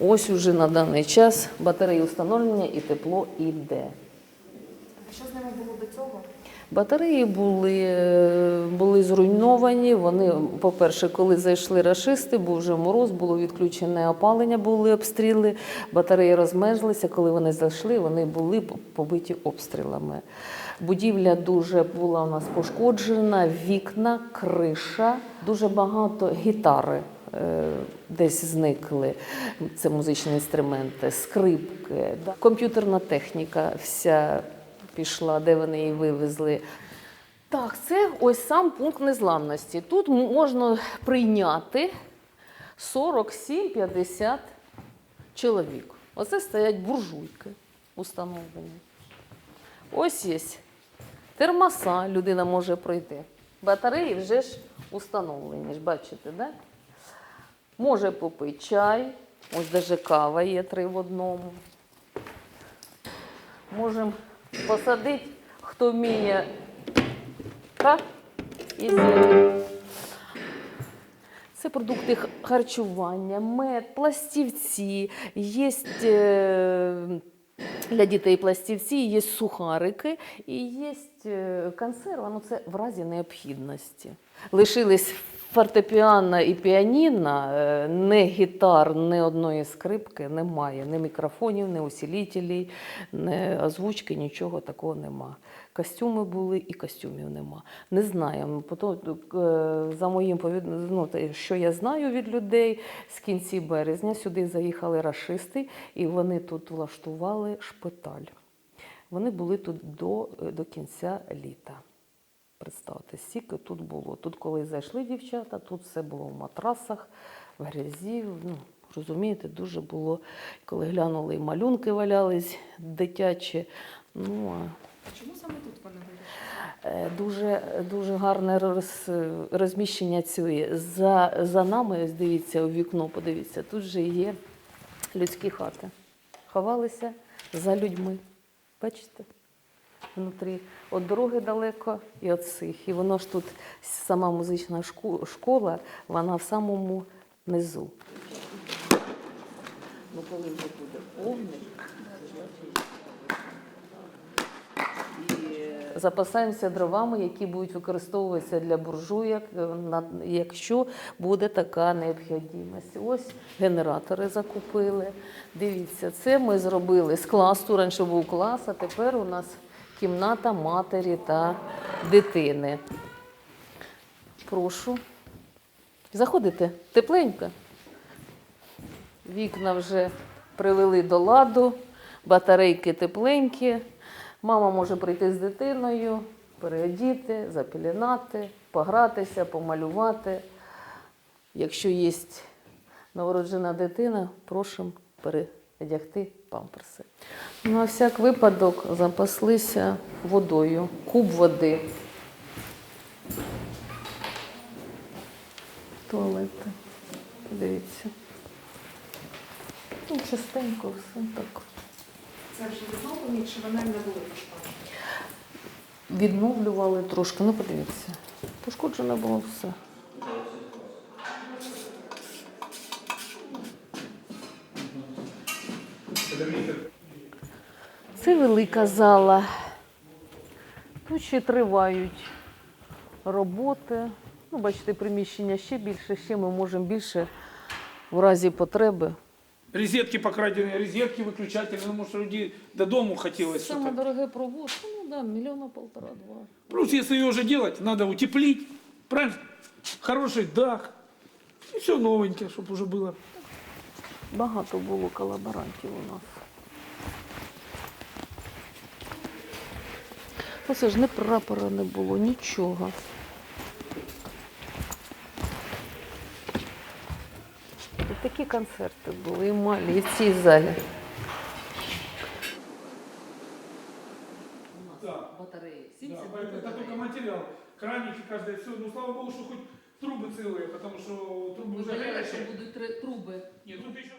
Ось уже на даний час батареї встановлення і тепло іде. Що з ними було до цього? Батареї були, були зруйновані. Вони, по-перше, коли зайшли рашисти, був вже мороз, було відключене опалення, були обстріли. Батареї розмерзлися. Коли вони зайшли, вони були побиті обстрілами. Будівля дуже була у нас пошкоджена, вікна, криша, дуже багато гітари. Е, Десь зникли це музичні інструменти, скрипки, комп'ютерна техніка вся пішла, де вони її вивезли. Так, це ось сам пункт незламності. Тут можна прийняти 47-50 чоловік. Оце стоять буржуйки установлені. Ось є термоса, людина може пройти. Батареї вже ж установлені, бачите, да? Може попити чай, ось навіть кава є три в одному. Можемо посадити, хто вміє так, і зелень. Це продукти харчування, мед, пластівці, є для дітей пластівці, є сухарики і є консерва, ну це в разі необхідності. Лишились фортепіано і піаніно, е, не гітар, не одної скрипки немає, ні мікрофонів, ні усилителей, ні озвучки, нічого такого нема. Костюми були і костюмів нема. Не знаю. Е, за моїм ну, що я знаю від людей, з кінці березня сюди заїхали рашисти, і вони тут влаштували шпиталь. Вони були тут до, до кінця літа. Представте, стільки тут було. Тут, коли зайшли дівчата, тут все було в матрасах, в грязі. Ну, розумієте, дуже було. Коли глянули, і малюнки валялись дитячі. Ну, а Чому саме тут вони вирішили? Е, Дуже, дуже гарне роз, розміщення цієї. За, за нами, ось дивіться, у вікно, подивіться, тут же є людські хати. Ховалися за людьми. Бачите? Внутрі від дороги далеко і від цих. І воно ж тут сама музична школа, вона в самому низу. Ну, коли вже буде повний, запасаємося дровами, які будуть використовуватися для буржуйок, е, якщо буде така необхідність. Ось генератори закупили. Дивіться, це ми зробили з класу. Раніше був клас, а тепер у нас кімната матері та дитини. Прошу. Заходите тепленько. Вікна вже привели до ладу, батарейки тепленькі. Мама може прийти з дитиною, переодіти, запілінати, погратися, помалювати. Якщо є новороджена дитина, просимо передягти памперси. На всяк випадок запаслися водою, куб води. Туалети. Дивіться. Ну, частенько все так. Це вже відновлені чи вони не були? Відновлювали трошки, ну подивіться. Пошкоджено було все. Це велика зала. Тут ще тривають роботи. Ну, бачите, приміщення ще більше, ще ми можемо більше в разі потреби. Розетки покрадені, розетки виключателі, ну, може, люди додому хотілося. Саме дороге проводка, ну да, мільйона полтора-два. Плюс, если ее уже делать, надо утеплить, правильно? Хороший дах. И все новенькое, чтобы уже было. Багато було колаборантів у нас. Оце ж не прапора не було, нічого. І такі концерти були і малі, і в цій залі. Батареї. Да, это, это только материал. Краники каждое, все. Ну, слава богу, что хоть трубы целые, потому что трубы уже горячие. будуть труби. Нет, тут еще